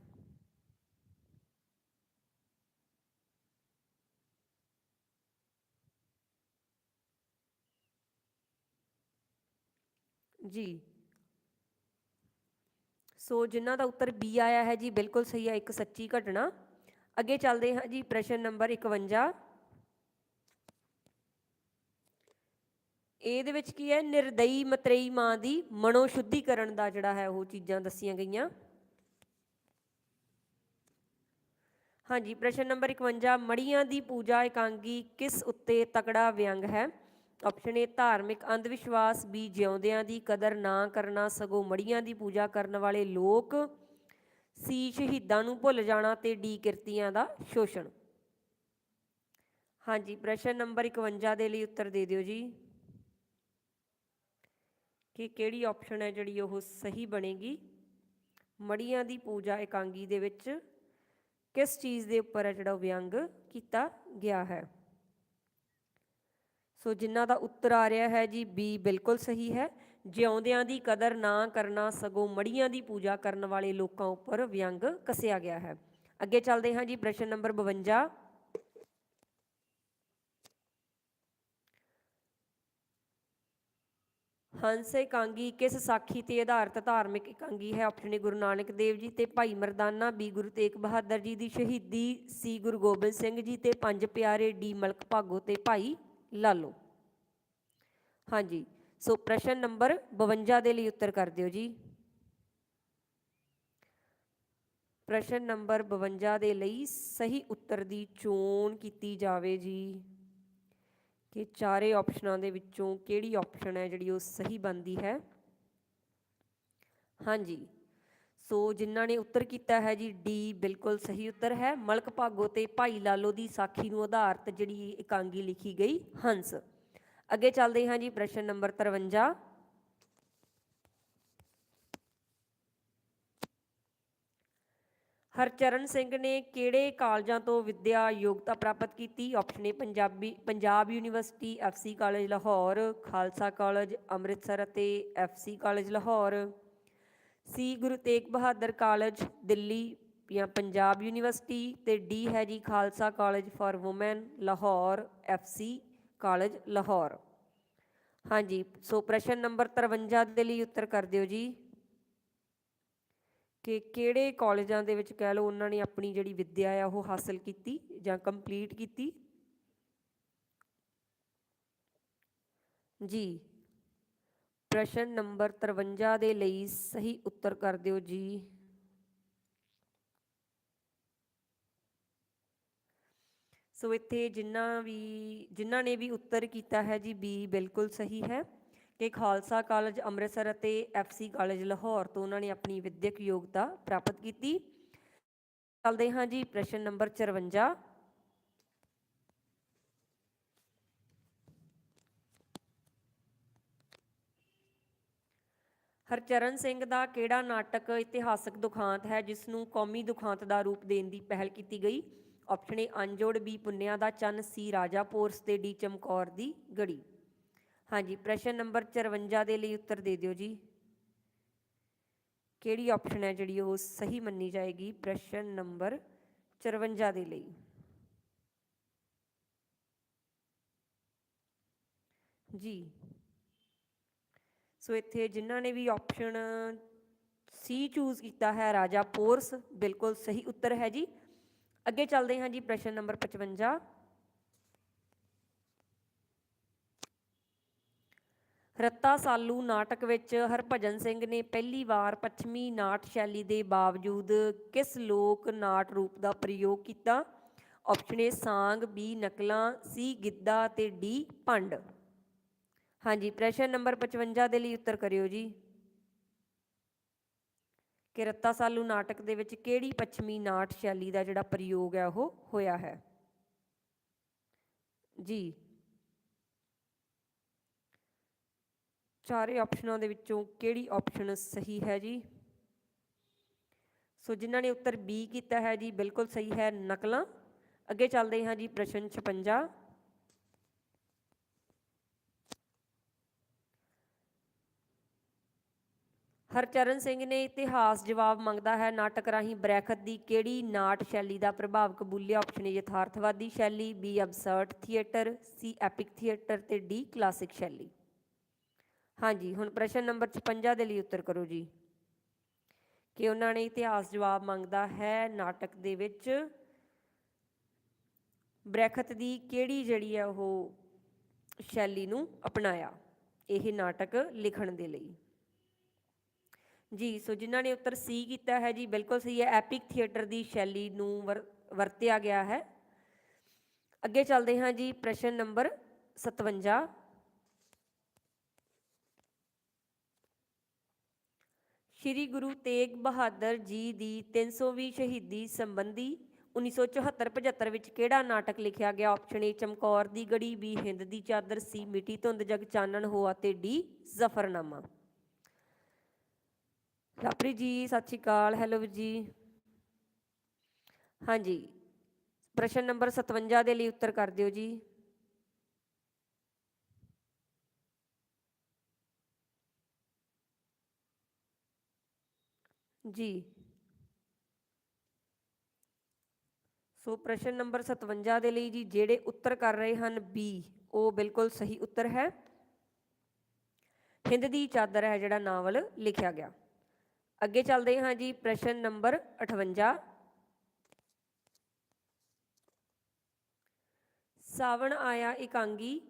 Speaker 1: ਜੀ। ਸੋ ਜਿਨ੍ਹਾਂ ਦਾ ਉੱਤਰ ਬੀ ਆਇਆ ਹੈ ਜੀ, ਬਿਲਕੁਲ ਸਹੀ ਹੈ, ਇੱਕ ਸੱਚੀ ਘਟਨਾ। ਅੱਗੇ ਚੱਲਦੇ ਹਾਂ ਜੀ, ਪ੍ਰਸ਼ਨ ਨੰਬਰ 51 ਇਹਦੇ ਵਿੱਚ ਕੀ ਹੈ? ਨਿਰਦਈ ਮਤਰੇਈ ਮਾਂ ਦੀ ਮਨੋ ਸ਼ੁੱਧੀਕਰਨ ਦਾ ਜਿਹੜਾ ਹੈ, ਉਹ ਚੀਜ਼ਾਂ ਦੱਸੀਆਂ ਗਈਆਂ। ਹਾਂਜੀ, ਪ੍ਰਸ਼ਨ ਨੰਬਰ 51 ਮੜੀਆਂ ਦੀ ਪੂਜਾ ਇਕਾਂਗੀ ਕਿਸ ਉੱਤੇ ਤਕੜਾ ਵਿਅੰਗ ਹੈ? ਆਪਸ਼ਨ ਏ ਧਾਰਮਿਕ ਅੰਧ ਵਿਸ਼ਵਾਸ ਬੀ ਜਿਉਂਦਿਆਂ ਦੀ ਕਦਰ ਨਾ ਕਰਨਾ, ਸਗੋਂ ਮੜੀਆਂ ਦੀ ਪੂਜਾ ਕਰਨ ਵਾਲੇ ਲੋਕ ਸੀ ਸ਼ਹੀਦਾਂ ਨੂੰ ਭੁੱਲ ਜਾਣਾ ਤੇ ਡੀ ਕਿਰਤੀਆਂ ਦਾ ਸ਼ੋਸ਼ਣ। ਹਾਂਜੀ, ਪ੍ਰਸ਼ਨ ਨੰਬਰ 51 ਦੇ ਲਈ ਉੱਤਰ ਦੇ ਦਿਓ ਜੀ। ਕਿ ਕਿਹੜੀ ਆਪਸ਼ਨ ਹੈ ਜਿਹੜੀ ਉਹ ਸਹੀ ਬਣੇਗੀ? ਮੜੀਆਂ ਦੀ ਪੂਜਾ ਇਕਾਂਗੀ ਦੇ ਵਿੱਚ ਕਿਸ ਚੀਜ਼ ਦੇ ਉੱਪਰ ਹੈ ਜਿਹੜਾ ਵਿਅੰਗ ਕੀਤਾ ਗਿਆ ਹੈ? ਸੋ ਜਿਨ੍ਹਾਂ ਦਾ ਉੱਤਰ ਆ ਰਿਹਾ ਹੈ ਜੀ ਬੀ ਬਿਲਕੁਲ ਸਹੀ ਹੈ। ਜਿਉਂਦਿਆਂ ਦੀ ਕਦਰ ਨਾ ਕਰਨਾ, ਸਗੋਂ ਮੜੀਆਂ ਦੀ ਪੂਜਾ ਕਰਨ ਵਾਲੇ ਲੋਕਾਂ ਉੱਪਰ ਵਿਅੰਗ ਕਸਿਆ ਗਿਆ ਹੈ। ਅੱਗੇ ਚੱਲਦੇ ਹਾਂ ਜੀ, ਪ੍ਰਸ਼ਨ ਨੰਬਰ 52 ਹੰਸ ਇਕਾਂਗੀ ਕਿਸ ਸਾਖੀ ਤੇ ਆਧਾਰਿਤ ਧਾਰਮਿਕ ਇਕਾਂਗੀ ਹੈ? ਆਪਸ਼ਨ ਏ ਗੁਰੂ ਨਾਨਕ ਦੇਵ ਜੀ ਤੇ ਭਾਈ ਮਰਦਾਨਾ ਬੀ ਗੁਰੂ ਤੇਗ ਬਹਾਦਰ ਜੀ ਦੀ ਸ਼ਹੀਦੀ ਸੀ ਗੁਰੂ ਗੋਬਿੰਦ ਸਿੰਘ ਜੀ ਤੇ ਪੰਜ ਪਿਆਰੇ ਡੀ ਮਲਕ ਭਾਗੋ ਤੇ ਭਾਈ ਲਾ ਲਓ। ਹਾਂਜੀ, ਸੋ ਪ੍ਰਸ਼ਨ ਨੰਬਰ 52 ਦੇ ਲਈ ਉੱਤਰ ਕਰ ਦਿਓ ਜੀ। ਪ੍ਰਸ਼ਨ ਨੰਬਰ 52 ਦੇ ਲਈ ਸਹੀ ਉੱਤਰ ਦੀ ਚੋਣ ਕੀਤੀ ਜਾਵੇ ਜੀ। ਕਿ ਚਾਰੇ ਆਪਸ਼ਨਾਂ ਦੇ ਵਿੱਚੋਂ ਕਿਹੜੀ ਆਪਸ਼ਨ ਹੈ ਜਿਹੜੀ ਉਹ ਸਹੀ ਬਣਦੀ ਹੈ? ਹਾਂਜੀ ਸੋ ਜਿਨ੍ਹਾਂ ਨੇ ਉੱਤਰ ਕੀਤਾ ਹੈ ਜੀ, ਡੀ ਬਿਲਕੁਲ ਸਹੀ ਉੱਤਰ ਹੈ। ਮਲਕ ਭਾਗੋ ਤੇ ਭਾਈ ਲਾਲੋ ਦੀ ਸਾਖੀ ਨੂੰ ਆਧਾਰਿਤ ਜਿਹੜੀ ਇਕਾਂਗੀ ਲਿਖੀ ਗਈ, ਹੰਸ। ਅੱਗੇ ਚੱਲਦੇ ਹਾਂ ਜੀ, ਪ੍ਰਸ਼ਨ ਨੰਬਰ 53 ਹਰਚਰਨ ਸਿੰਘ ਨੇ ਕਿਹੜੇ ਕਾਲਜਾਂ ਤੋਂ ਵਿੱਦਿਆ ਯੋਗਤਾ ਪ੍ਰਾਪਤ ਕੀਤੀ? Option A Punjabi, Punjab university F C college Lahore Khalsa college, Amritsar ਅਤੇ F C college Lahore C Guru Tegh Bahadur college, Delhi ਜਾਂ ਪੰਜਾਬ ਯੂਨੀਵਰਸਿਟੀ ਤੇ ਡੀ ਹੈ ਜੀ Khalsa college for women Lahore F C college, Lahore. ਹਾਂਜੀ, so ਪ੍ਰਸ਼ਨ number 53 ਦੇ ਲਈ ਉੱਤਰ ਕਰ ਦਿਓ ਜੀ। ਕਿ ਕਿਹੜੇ ਕਾਲਜਾਂ ਦੇ ਵਿੱਚ ਕਹਿ ਲਓ ਉਹਨਾਂ ਨੇ ਆਪਣੀ ਜਿਹੜੀ ਵਿੱਦਿਆ ਆ ਉਹ ਹਾਸਲ ਕੀਤੀ ਜਾਂ ਕੰਪਲੀਟ ਕੀਤੀ? ਜੀ ਪ੍ਰਸ਼ਨ ਨੰਬਰ 53 ਦੇ ਲਈ ਸਹੀ ਉੱਤਰ ਕਰ ਦਿਓ ਜੀ। ਸੋ ਇੱਥੇ ਜਿਨ੍ਹਾਂ ਵੀ ਜਿਨ੍ਹਾਂ ਨੇ ਵੀ ਉੱਤਰ ਕੀਤਾ ਹੈ ਜੀ, ਬੀ ਬਿਲਕੁਲ ਸਹੀ ਹੈ ਕਿ ਖਾਲਸਾ ਕਾਲਜ ਅੰਮ੍ਰਿਤਸਰ ਅਤੇ ਐਫਸੀ ਕਾਲਜ ਲਾਹੌਰ ਤੋਂ ਉਹਨਾਂ ਨੇ ਆਪਣੀ ਵਿਦਿਅਕ ਯੋਗਤਾ ਪ੍ਰਾਪਤ ਕੀਤੀ। ਚੱਲਦੇ ਹਾਂ ਜੀ ਪ੍ਰਸ਼ਨ ਨੰਬਰ 54 ਹਰਚਰਨ ਸਿੰਘ ਦਾ ਕਿਹੜਾ ਨਾਟਕ ਇਤਿਹਾਸਕ ਦੁਖਾਂਤ ਹੈ ਜਿਸ ਨੂੰ ਕੌਮੀ ਦੁਖਾਂਤ ਦਾ ਰੂਪ ਦੇਣ ਦੀ ਪਹਿਲ ਕੀਤੀ ਗਈ? ਆਪਸ਼ਨ ਏ ਅਨਜੋੜ ਬੀ ਪੁੰਨਿਆ ਦਾ ਚੰਨ ਸੀ ਰਾਜਾ ਪੋਰਸ ਤੇ ਡੀ ਚਮਕੌਰ ਦੀ ਗੜੀ। ਹਾਂਜੀ, ਪ੍ਰਸ਼ਨ ਨੰਬਰ 54 ਦੇ ਲਈ ਉੱਤਰ ਦੇ ਦਿਓ ਜੀ। ਕਿਹੜੀ ਆਪਸ਼ਨ ਹੈ ਜਿਹੜੀ ਉਹ ਸਹੀ ਮੰਨੀ ਜਾਏਗੀ? ਪ੍ਰਸ਼ਨ ਨੰਬਰ 54 ਦੇ ਲਈ। ਜੀ ਸੋ ਇੱਥੇ ਜਿਨ੍ਹਾਂ ਨੇ ਵੀ ਆਪਸ਼ਨ ਸੀ ਚੂਜ਼ ਕੀਤਾ ਹੈ, ਰਾਜਾ ਪੋਰਸ, ਬਿਲਕੁਲ ਸਹੀ ਉੱਤਰ ਹੈ ਜੀ। ਅੱਗੇ ਚੱਲਦੇ ਹਾਂ ਜੀ ਪ੍ਰਸ਼ਨ ਨੰਬਰ 55 ਰੱਤਾ ਸਾਲੂ ਨਾਟਕ ਵਿੱਚ ਹਰਭਜਨ ਸਿੰਘ ਨੇ ਪਹਿਲੀ ਵਾਰ ਪੱਛਮੀ ਨਾਟ ਸ਼ੈਲੀ ਦੇ ਬਾਵਜੂਦ ਕਿਸ ਲੋਕ ਨਾਟ ਰੂਪ ਦਾ ਪ੍ਰਯੋਗ ਕੀਤਾ? ਆਪਸ਼ਨ ਏ ਸਾਂਗ ਬੀ ਨਕਲਾਂ ਸੀ ਗਿੱਧਾ ਤੇ ਡੀ ਭੰਡ। ਹਾਂਜੀ, ਪ੍ਰਸ਼ਨ ਨੰਬਰ 55 ਦੇ ਲਈ ਉੱਤਰ ਕਰਿਓ ਜੀ। ਕਿ ਰੱਤਾ ਸਾਲੂ ਨਾਟਕ ਦੇ ਵਿੱਚ ਕਿਹੜੀ ਪੱਛਮੀ ਨਾਟ ਸ਼ੈਲੀ ਦਾ ਜਿਹੜਾ ਪ੍ਰਯੋਗ ਹੈ, ਉਹ ਹੋਇਆ ਹੈ? ਜੀ। ਚਾਰੇ ਆਪਸ਼ਨਾਂ ਦੇ ਵਿੱਚੋਂ ਕਿਹੜੀ ਆਪਸ਼ਨ ਸਹੀ ਹੈ ਜੀ? ਸੋ ਜਿਨ੍ਹਾਂ ਨੇ ਉੱਤਰ ਬੀ ਕੀਤਾ ਹੈ ਜੀ, ਬਿਲਕੁਲ ਸਹੀ ਹੈ ਨਕਲਾਂ। ਅੱਗੇ ਚੱਲਦੇ ਹਾਂ ਜੀ ਪ੍ਰਸ਼ਨ 56 ਹਰਚਰਨ ਸਿੰਘ ਨੇ ਇਤਿਹਾਸ ਜਵਾਬ ਮੰਗਦਾ ਹੈ, ਨਾਟਕ ਰਾਹੀਂ ਬ੍ਰੈਖਤ ਦੀ ਕਿਹੜੀ ਨਾਟ ਸ਼ੈਲੀ ਦਾ ਪ੍ਰਭਾਵ ਕਬੂਲਿਆ? ਆਪਸ਼ਨ ਏ ਯਥਾਰਥਵਾਦੀ ਸ਼ੈਲੀ B absurd theatre C epic theatre ਤੇ ਡੀ ਕਲਾਸਿਕ ਸ਼ੈਲੀ। ਹਾਂਜੀ, ਹੁਣ ਪ੍ਰਸ਼ਨ ਨੰਬਰ 56 ਦੇ ਲਈ ਉੱਤਰ ਕਰੋ ਜੀ। ਕਿ ਉਹਨਾਂ ਨੇ ਇਤਿਹਾਸ ਜਵਾਬ ਮੰਗਦਾ ਹੈ, ਨਾਟਕ ਦੇ ਵਿੱਚ ਬ੍ਰੈਖਤ ਦੀ ਕਿਹੜੀ ਜਿਹੜੀ ਹੈ ਉਹ ਸ਼ੈਲੀ ਨੂੰ ਅਪਣਾਇਆ, ਇਹ ਨਾਟਕ ਲਿਖਣ ਦੇ ਲਈ। ਜੀ, ਸੋ ਜਿਨ੍ਹਾਂ ਨੇ ਉੱਤਰ ਸੀ ਕੀਤਾ ਹੈ, ਜੀ, ਬਿਲਕੁਲ ਸਹੀ ਹੈ, ਐਪਿਕ ਥੀਏਟਰ ਦੀ ਸ਼ੈਲੀ ਨੂੰ ਵਰ- ਵਰਤਿਆ ਗਿਆ ਹੈ। ਅੱਗੇ ਚੱਲਦੇ ਹਾਂ ਜੀ, ਪ੍ਰਸ਼ਨ ਨੰਬਰ 57 ਸ਼੍ਰੀ ਗੁਰੂ ਤੇਗ ਬਹਾਦਰ ਜੀ ਦੀ 300ਵੀਂ ਸ਼ਹੀਦੀ ਸੰਬੰਧੀ 1974-75 ਵਿੱਚ ਕਿਹੜਾ ਨਾਟਕ ਲਿਖਿਆ ਗਿਆ? ਆਪਸ਼ਨ ਏ ਚਮਕੌਰ ਦੀ ਗੜੀ ਬੀ ਹਿੰਦ ਦੀ ਚਾਦਰ ਸੀ ਮਿੱਟੀ ਧੁੰਦ, ਜਗ ਚਾਨਣ ਹੋਆ ਤੇ ਡੀ ਜ਼ਫਰਨਾਮਾ। ਲਾਪਰੀ ਜੀ, ਸਤਿ ਸ਼੍ਰੀ ਅਕਾਲ, ਹੈਲੋ ਵੀਰ ਜੀ। ਹਾਂਜੀ, ਪ੍ਰਸ਼ਨ ਨੰਬਰ 57 ਦੇ ਲਈ ਉੱਤਰ ਕਰ ਦਿਓ ਜੀ। ਜੀ। ਸੋ ਪ੍ਰਸ਼ਨ ਨੰਬਰ 57 ਦੇ ਲਈ ਜੀ, ਜਿਹੜੇ ਉੱਤਰ ਕਰ ਰਹੇ ਹਨ ਬੀ ਉਹ ਬਿਲਕੁਲ ਸਹੀ ਉੱਤਰ ਹੈ। ਹਿੰਦ ਦੀ ਚਾਦਰ ਹੈ ਜਿਹੜਾ ਨਾਵਲ ਲਿਖਿਆ ਗਿਆ। ਅੱਗੇ ਚੱਲਦੇ ਹਾਂ ਜੀ, ਪ੍ਰਸ਼ਨ ਨੰਬਰ 58 ਸਾਵਣ ਆਇਆ ਇਕਾਂਗੀ,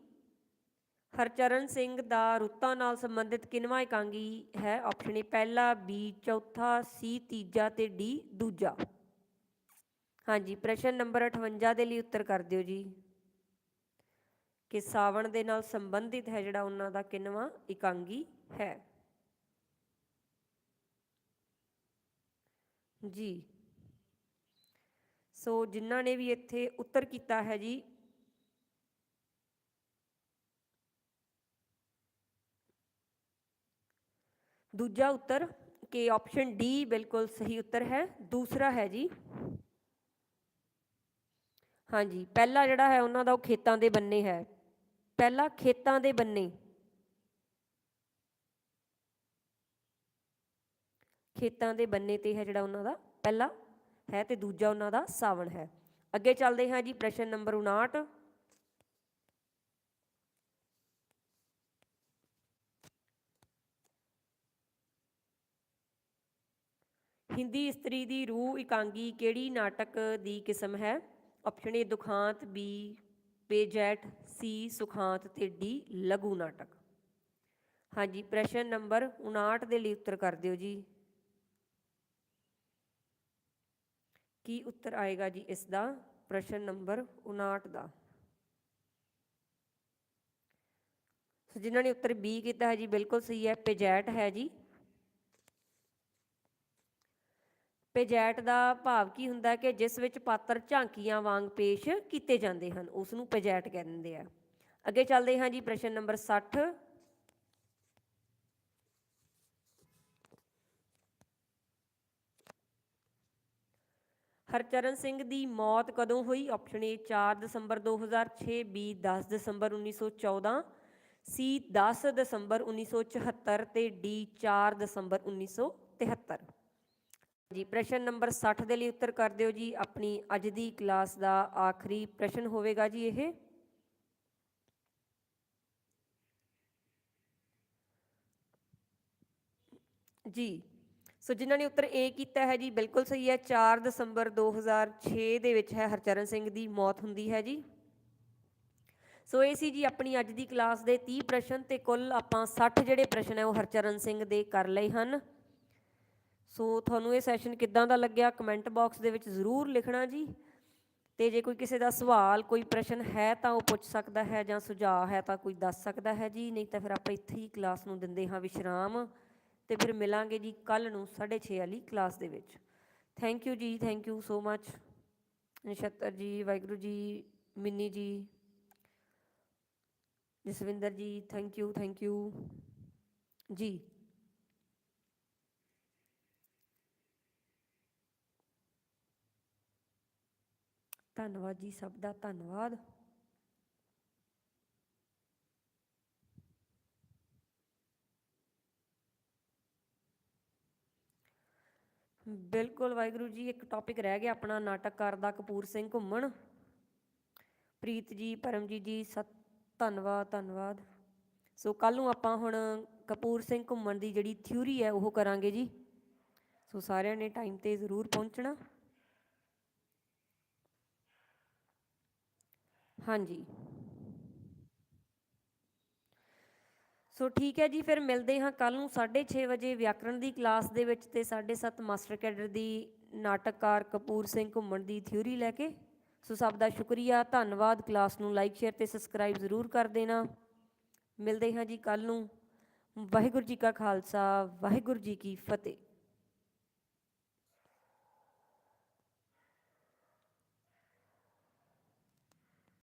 Speaker 1: ਹਰਚਰਨ ਸਿੰਘ ਦਾ ਰੁੱਤਾਂ ਨਾਲ ਸੰਬੰਧਿਤ ਕਿੰਨਵਾਂ ਇਕਾਂਗੀ ਹੈ? ਆਪਸ਼ਨ ਏ ਪਹਿਲਾ ਬੀ ਚੌਥਾ ਸੀ ਤੀਜਾ ਤੇ ਡੀ ਦੂਜਾ। ਹਾਂਜੀ, ਪ੍ਰਸ਼ਨ ਨੰਬਰ 58 ਦੇ ਲਈ ਉੱਤਰ ਕਰ ਦਿਓ ਜੀ। ਕਿ ਸਾਵਣ ਦੇ ਨਾਲ ਸੰਬੰਧਿਤ ਹੈ ਜਿਹੜਾ ਉਹਨਾਂ ਦਾ ਕਿੰਨਵਾਂ ਇਕਾਂਗੀ ਹੈ? ਜੀ। ਸੋ ਜਿਨ੍ਹਾਂ ਨੇ ਵੀ ਇੱਥੇ ਉੱਤਰ ਕੀਤਾ ਹੈ ਜੀ। ਦੂਜਾ ਉੱਤਰ ਕਿ ਆਪਸ਼ਨ ਡੀ ਬਿਲਕੁਲ ਸਹੀ ਉੱਤਰ ਹੈ, ਦੂਸਰਾ ਹੈ ਜੀ। ਹਾਂਜੀ, ਪਹਿਲਾ ਜਿਹੜਾ ਹੈ, ਉਹਨਾਂ ਦਾ ਉਹ ਖੇਤਾਂ ਦੇ ਬੰਨੇ ਹੈ। ਪਹਿਲਾ ਖੇਤਾਂ ਦੇ ਬੰਨੇ। ਖੇਤਾਂ ਦੇ ਬੰਨੇ ਤੇ ਹੈ ਜਿਹੜਾ ਉਹਨਾਂ ਦਾ ਪਹਿਲਾ ਹੈ ਤੇ ਦੂਜਾ ਉਹਨਾਂ ਦਾ ਸਾਵਣ ਹੈ। ਅੱਗੇ ਚੱਲਦੇ ਹਾਂ ਜੀ ਪ੍ਰਸ਼ਨ ਨੰਬਰ 59 ਹਿੰਦੀ ਇਸਤਰੀ ਦੀ ਰੂਹ ਇਕਾਂਗੀ ਕਿਹੜੀ ਨਾਟਕ ਦੀ ਕਿਸਮ ਹੈ? ਆਪਸ਼ਨ ਏ ਦੁਖਾਂਤ ਬੀ ਪੇਜੈਟ ਸੀ ਸੁਖਾਂਤ ਤੇ ਡੀ ਲਘੂ ਨਾਟਕ। ਹਾਂਜੀ, ਪ੍ਰਸ਼ਨ ਨੰਬਰ 59 ਦੇ ਲਈ ਉੱਤਰ ਕਰ ਦਿਓ ਜੀ। ਕੀ ਉੱਤਰ ਆਏਗਾ ਜੀ ਇਸ ਦਾ ਪ੍ਰਸ਼ਨ ਨੰਬਰ 59 ਦਾ। ਸੋ ਜਿਨ੍ਹਾਂ ਨੇ ਉੱਤਰ ਬੀ ਕੀਤਾ ਹੈ ਜੀ, ਬਿਲਕੁਲ ਸਹੀ ਹੈ, ਪੇਜੈਟ ਹੈ ਜੀ। ਪੇਜੈਟ ਦਾ ਭਾਵ ਕੀ ਹੁੰਦਾ ਕਿ ਜਿਸ ਵਿੱਚ ਪਾਤਰ ਝਾਂਕੀਆਂ ਵਾਂਗ ਪੇਸ਼ ਕੀਤੇ ਜਾਂਦੇ ਹਨ, ਉਸ ਨੂੰ ਪੇਜੈਟ ਕਹਿੰਦੇ ਆ। ਅੱਗੇ ਚੱਲਦੇ ਹਾਂ ਜੀ, ਪ੍ਰਸ਼ਨ ਨੰਬਰ 60 ਹਰਚਰਨ ਸਿੰਘ ਦੀ ਮੌਤ ਕਦੋਂ ਹੋਈ? ਆਪਸ਼ਨ ਏ 4 ਦਸੰਬਰ 2006 ਬੀ 10 ਦਸੰਬਰ 1914 ਸੀ 10 ਦਸੰਬਰ 1974 ਤੇ ਡੀ 4 ਦਸੰਬਰ 1973 ਜੀ, ਪ੍ਰਸ਼ਨ ਨੰਬਰ 60 ਦੇ ਲਈ ਉੱਤਰ ਕਰ ਦਿਓ ਜੀ। ਆਪਣੀ ਅੱਜ ਦੀ ਕਲਾਸ ਦਾ ਆਖਰੀ ਪ੍ਰਸ਼ਨ ਹੋਵੇਗਾ ਜੀ ਇਹ। ਜੀ ਸੋ ਜਿਨ੍ਹਾਂ ਨੇ ਉੱਤਰ A ਕੀਤਾ ਹੈ ਜੀ, ਬਿਲਕੁਲ ਸਹੀ ਹੈ। 4 ਦਸੰਬਰ 2006 ਦੇ ਵਿੱਚ ਹੈ ਹਰਚਰਨ ਸਿੰਘ ਦੀ ਮੌਤ ਹੁੰਦੀ ਹੈ ਜੀ। ਸੋ ਇਹ ਸੀ ਜੀ ਆਪਣੀ ਅੱਜ ਦੀ ਕਲਾਸ ਦੇ 30 ਪ੍ਰਸ਼ਨ ਤੇ ਕੁੱਲ ਆਪਾਂ 60 ਜਿਹੜੇ ਪ੍ਰਸ਼ਨ ਹੈ ਉਹ ਹਰਚਰਨ ਸਿੰਘ ਦੇ ਕਰ ਲਏ ਹਨ। ਸੋ ਤੁਹਾਨੂੰ ਇਹ ਸੈਸ਼ਨ ਕਿੱਦਾਂ ਦਾ ਲੱਗਿਆ ਕਮੈਂਟ ਬਾਕਸ ਦੇ ਵਿੱਚ ਜ਼ਰੂਰ ਲਿਖਣਾ ਜੀ। ਤੇ ਜੇ ਕੋਈ ਕਿਸੇ ਦਾ ਸਵਾਲ, ਕੋਈ ਪ੍ਰਸ਼ਨ ਹੈ ਤਾਂ ਉਹ ਪੁੱਛ ਸਕਦਾ ਹੈ ਜਾਂ ਸੁਝਾਅ ਹੈ ਤਾਂ ਕੋਈ ਦੱਸ ਸਕਦਾ ਹੈ ਜੀ। ਨਹੀਂ ਤਾਂ ਫਿਰ ਆਪਾਂ ਇੱਥੇ ਹੀ ਕਲਾਸ ਨੂੰ ਦਿੰਦੇ ਹਾਂ ਵਿਸ਼ਰਾਮ। ਤੇ ਫਿਰ ਮਿਲਾਂਗੇ ਜੀ ਕੱਲ ਨੂੰ 6:30 ਵਾਲੀ ਕਲਾਸ ਦੇ ਵਿੱਚ। Thank you ji thank you so much Nachhattar ji, Waheguru ji, mini ਜੀ, ਜਸਵਿੰਦਰ ਜੀ ਥੈਂਕ ਯੂ ਥੈਂਕ ਯੂ ਜੀ। ਧੰਨਵਾਦ ਜੀ, ਸਭ ਦਾ ਧੰਨਵਾਦ। ਬਿਲਕੁਲ ਵਾਹਿਗੁਰੂ ਜੀ, ਇੱਕ ਟੌਪਿਕ ਰਹਿ ਗਿਆ ਆਪਣਾ, ਨਾਟਕਕਾਰ ਦਾ ਕਪੂਰ ਸਿੰਘ ਘੁੰਮਣ। ਪ੍ਰੀਤ ਜੀ, ਪਰਮਜੀਤ ਜੀ, ਸਤ, ਧੰਨਵਾਦ ਧੰਨਵਾਦ। ਸੋ ਕੱਲ ਨੂੰ ਆਪਾਂ ਹੁਣ ਕਪੂਰ ਸਿੰਘ ਘੁੰਮਣ ਦੀ ਜਿਹੜੀ ਥਿਊਰੀ ਹੈ, ਉਹ ਕਰਾਂਗੇ ਜੀ। ਸੋ ਸਾਰਿਆਂ ਨੇ ਟਾਈਮ ਤੇ ਜ਼ਰੂਰ ਪਹੁੰਚਣਾ। ਹਾਂਜੀ। ਸੋ ਠੀਕ ਹੈ ਜੀ, ਫਿਰ ਮਿਲਦੇ ਹਾਂ ਕੱਲ ਨੂੰ 6:30 ਵਜੇ ਵਿਆਕਰਣ ਦੀ ਕਲਾਸ ਦੇ ਵਿੱਚ ਤੇ 7:30 ਮਾਸਟਰ ਕੈਡਰ ਦੀ ਨਾਟਕਕਾਰ ਕਪੂਰ ਸਿੰਘ ਘੁੰਮਣ ਦੀ ਥਿਊਰੀ ਲੈ ਕੇ। ਸੋ ਸਭ ਦਾ ਸ਼ੁਕਰੀਆ, ਧੰਨਵਾਦ। ਕਲਾਸ ਨੂੰ ਲਾਈਕ, ਸ਼ੇਅਰ ਤੇ ਸਬਸਕ੍ਰਾਈਬ ਜ਼ਰੂਰ ਕਰ ਦੇਣਾ। ਮਿਲਦੇ ਹਾਂ ਜੀ ਕੱਲ ਨੂੰ। ਵਾਹਿਗੁਰੂ ਜੀ ਕਾ ਖਾਲਸਾ, ਵਾਹਿਗੁਰੂ ਜੀ ਕੀ ਫਤਿਹ।